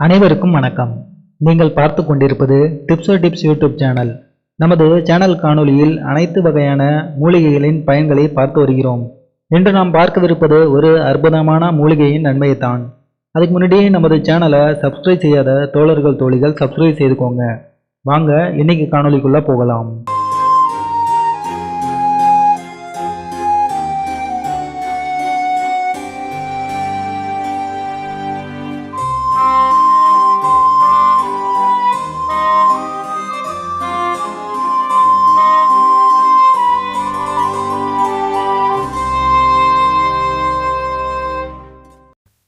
அனைவருக்கும் வணக்கம். நீங்கள் பார்த்து கொண்டிருப்பது டிப்ஸோ டிப்ஸ் யூடியூப் சேனல் நமது சேனல் காணொலியில் அனைத்து வகையான மூலிகைகளின் பயன்களை பார்த்து வருகிறோம். இன்று நாம் பார்க்கவிருப்பது ஒரு அற்புதமான மூலிகையின் நன்மையைத்தான். அதுக்கு முன்னாடியே நமது சேனலை சப்ஸ்கிரைப் செய்யாத தோழர்கள் தோழிகள் சப்ஸ்கிரைப் செய்துக்கோங்க. வாங்க இன்னைக்கு காணொலிக்குள்ளே போகலாம்.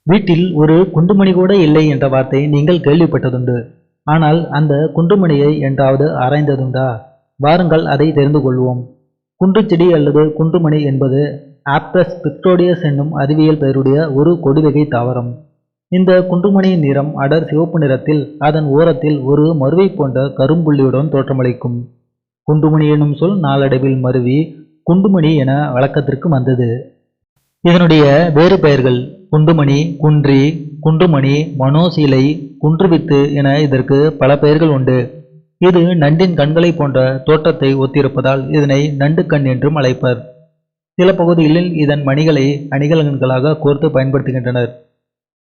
வீட்டில் ஒரு குண்டுமணி கூட இல்லை என்ற வார்த்தை நீங்கள் கேள்விப்பட்டதுண்டு. ஆனால் அந்த குண்டுமணியை என்றாவது ஆராய்ந்ததுண்டா? வாருங்கள் அதை தெரிந்து கொள்வோம். குண்டுச்செடி அல்லது குண்டுமணி என்பது ஆப்டஸ் பிக்டோடியஸ் என்னும் அறிவியல் பெயருடைய ஒரு கொடிவகை தாவரம். இந்த குண்டுமணியின் நிறம் அடர் சிவப்பு நிறத்தில் அதன் ஓரத்தில் ஒரு மருவை போன்ற கரும்புள்ளியுடன் தோற்றமளிக்கும். குண்டுமணி எனும் சொல் நாளடைவில் மருவி குண்டுமணி என வழக்கத்திற்கு வந்தது. இதனுடைய வேறு பெயர்கள் குண்டுமணி குன்றி குண்டுமணி மனோசீலை குன்றுவித்து என இதற்கு பல பெயர்கள் உண்டு. இது நண்டின் கண்களை போன்ற தோற்றத்தை ஒத்திருப்பதால் இதனை நண்டு கண் என்றும் அழைப்பர். சில பகுதிகளில் இதன் மணிகளை அணிகலன்களாக கோர்த்து பயன்படுத்துகின்றனர்.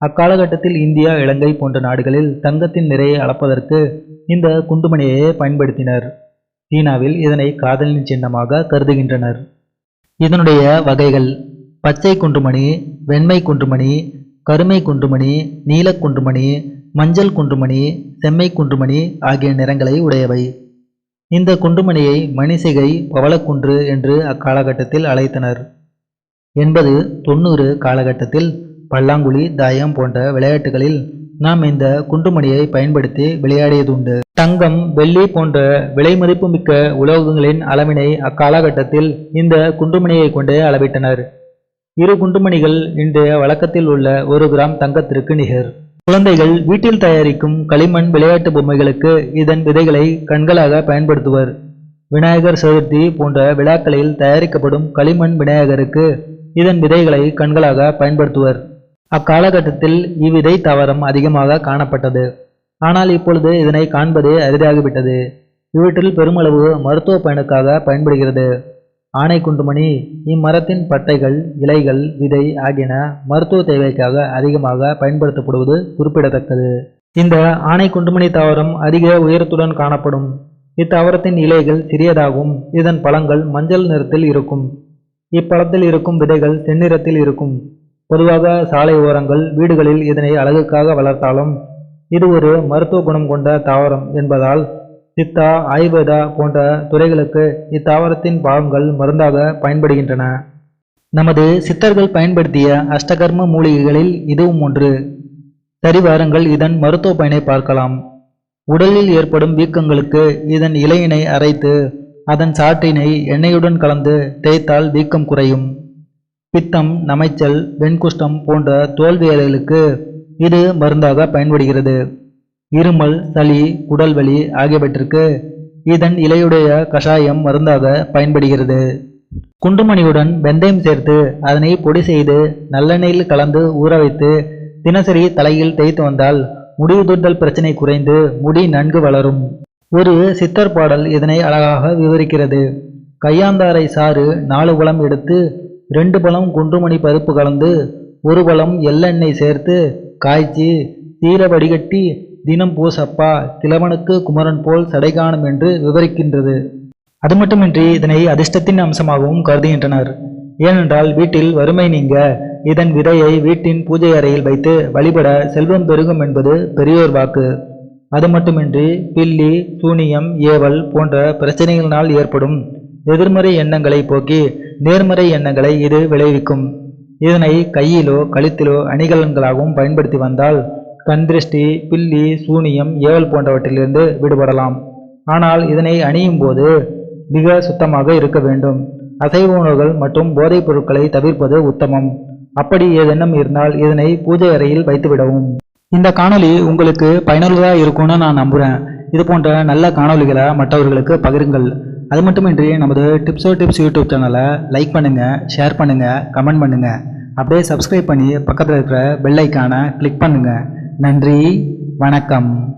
அக்காலகட்டத்தில் இந்தியா இலங்கை போன்ற நாடுகளில் தங்கத்தின் நிறையை அளப்பதற்கு இந்த குண்டுமணியையே பயன்படுத்தினர். சீனாவில் இதனை காதலின் சின்னமாக கருதுகின்றனர். இதனுடைய வகைகள் பச்சை குண்டுமணி வெண்மை குன்றுமணி கருமை குன்றுமணி நீலக் குன்றுமணி மஞ்சள் குன்றுமணி செம்மை குன்றுமணி ஆகிய நிறங்களை உடையவை. இந்த குண்டுமணியை மணிசிகை பவளக்குன்று என்று அக்காலகட்டத்தில் அழைத்தனர். என்பது தொண்ணூறு காலகட்டத்தில் பல்லாங்குழி தாயம் போன்ற விளையாட்டுகளில் நாம் இந்த குண்டுமணியை பயன்படுத்தி விளையாடியதுண்டு. தங்கம் வெள்ளி போன்ற விலை மதிப்புமிக்க உலோகங்களின் அளவினை அக்காலகட்டத்தில் இந்த குண்டுமணியை கொண்டே அளவிட்டனர். இரு குண்டுமணிகள் இன்றைய வழக்கத்தில் உள்ள ஒரு கிராம் தங்கத்திற்கு நிகர். குழந்தைகள் வீட்டில் தயாரிக்கும் களிமண் விளையாட்டு பொம்மைகளுக்கு இதன் விதைகளை கண்களாக பயன்படுத்துவர். விநாயகர் சதுர்த்தி போன்ற விழாக்களில் தயாரிக்கப்படும் களிமண் விநாயகருக்கு இதன் விதைகளை கண்களாக பயன்படுத்துவர். அக்காலகட்டத்தில் இவ்விதை தாவரம் அதிகமாக காணப்பட்டது. ஆனால் இப்பொழுது இதனை காண்பதே அரிதாகிவிட்டது. இவற்றில் பெருமளவு மருத்துவ பயனுக்காக பயன்படுகிறது. ஆனை குண்டுமணி இம்மரத்தின் பட்டைகள் இலைகள் விதை ஆகியன மருத்துவ தேவைக்காக அதிகமாக பயன்படுத்தப்படுவது குறிப்பிடத்தக்கது. இந்த ஆனை குண்டுமணி தாவரம் அதிக உயரத்துடன் காணப்படும். இத்தாவரத்தின் இலைகள் சிறியதாகும். இதன் பழங்கள் மஞ்சள் நிறத்தில் இருக்கும். இப்பழத்தில் இருக்கும் விதைகள் செந்நிறத்தில் இருக்கும். பொதுவாக சாலை ஓரங்கள் வீடுகளில் இதனை அழகுக்காக வளர்த்தாலும் இது ஒரு மருத்துவ குணம் கொண்ட தாவரம் என்பதால் சித்தா ஆயுர்வேதா போன்ற துறைகளுக்கு இத்தாவரத்தின் பாகங்கள் மருந்தாக பயன்படுகின்றன. நமது சித்தர்கள் பயன்படுத்திய அஷ்டகர்ம மூலிகைகளில் இதுவும் ஒன்று. சரிவாரங்கள் இதன் மருத்துவ பயனை பார்க்கலாம். உடலில் ஏற்படும் வீக்கங்களுக்கு இதன் இலையினை அரைத்து அதன் சாற்றினை எண்ணெயுடன் கலந்து தேய்த்தால் வீக்கம் குறையும். பித்தம் நமைச்சல் வெண்குஷ்டம் போன்ற தோல்வியலைகளுக்கு இது மருந்தாக பயன்படுகிறது. இருமல் சளி குடல்வலி ஆகியவற்றிற்கு இதன் இலையுடைய கஷாயம் மருந்தாக பயன்படுகிறது. குண்டுமணியுடன் வெந்தயம் சேர்த்து அதனை பொடி செய்து நல்லெண்ணெயில் கலந்து ஊற வைத்து தினசரி தலையில் தேய்த்து வந்தால் முடிவுதுண்டல் பிரச்சனை குறைந்து முடி நன்கு வளரும். ஒரு சித்தர் பாடல் இதனை அழகாக விவரிக்கிறது. கையாந்தாரை சாறு நாலு பழம் எடுத்து ரெண்டு பழம் குண்டுமணி பருப்பு கலந்து ஒரு பழம் எள்ளெண்ணெய் சேர்த்து காய்ச்சி தீர வடிகட்டி தினம் பூசப்பா கிழவனுக்கு குமரன் போல் சடைகாணும் என்று விவரிக்கின்றது. அது மட்டுமின்றி இதனை அதிர்ஷ்டத்தின் அம்சமாகவும் கருதுகின்றனர். ஏனென்றால் வீட்டில் வறுமை நீங்க இதன் விதையை வீட்டின் பூஜை அறையில் வைத்து வழிபட செல்வம் பெருகும் என்பது பெரியோர் வாக்கு. அது மட்டுமின்றி பில்லி சூனியம் ஏவல் போன்ற பிரச்சனைகளினால் ஏற்படும் எதிர்மறை எண்ணங்களை போக்கி நேர்மறை எண்ணங்களை இது விளைவிக்கும். இதனை கையிலோ கழுத்திலோ அணிகலன்களாகவும் பயன்படுத்தி வந்தால் கந்திருஷ்டி பில்லி சூனியம் ஏவல் போன்றவற்றிலிருந்து விடுபடலாம். ஆனால் இதனை அணியும் போது மிக சுத்தமாக இருக்க வேண்டும். அசைவ உணவுகள் மற்றும் போதைப் பொருட்களை தவிர்ப்பது உத்தமம். அப்படி ஏதேனும் இருந்தால் இதனை பூஜை அறையில் வைத்துவிடவும். இந்த காணொளி உங்களுக்கு பயனுள்ளதாக இருக்கும்னு நான் நம்புகிறேன் இது போன்ற நல்ல காணொளிகளை மற்றவர்களுக்கு பகிருங்கள். அது மட்டுமின்றி நமது டிப்ஸோ டிப்ஸ் யூடியூப் சேனலை லைக் பண்ணுங்கள் ஷேர் பண்ணுங்கள் கமெண்ட் பண்ணுங்கள் அப்படியே சப்ஸ்கிரைப் பண்ணி பக்கத்தில் இருக்கிற பெல் ஐக்கானை கிளிக் பண்ணுங்கள் நன்றி வணக்கம்.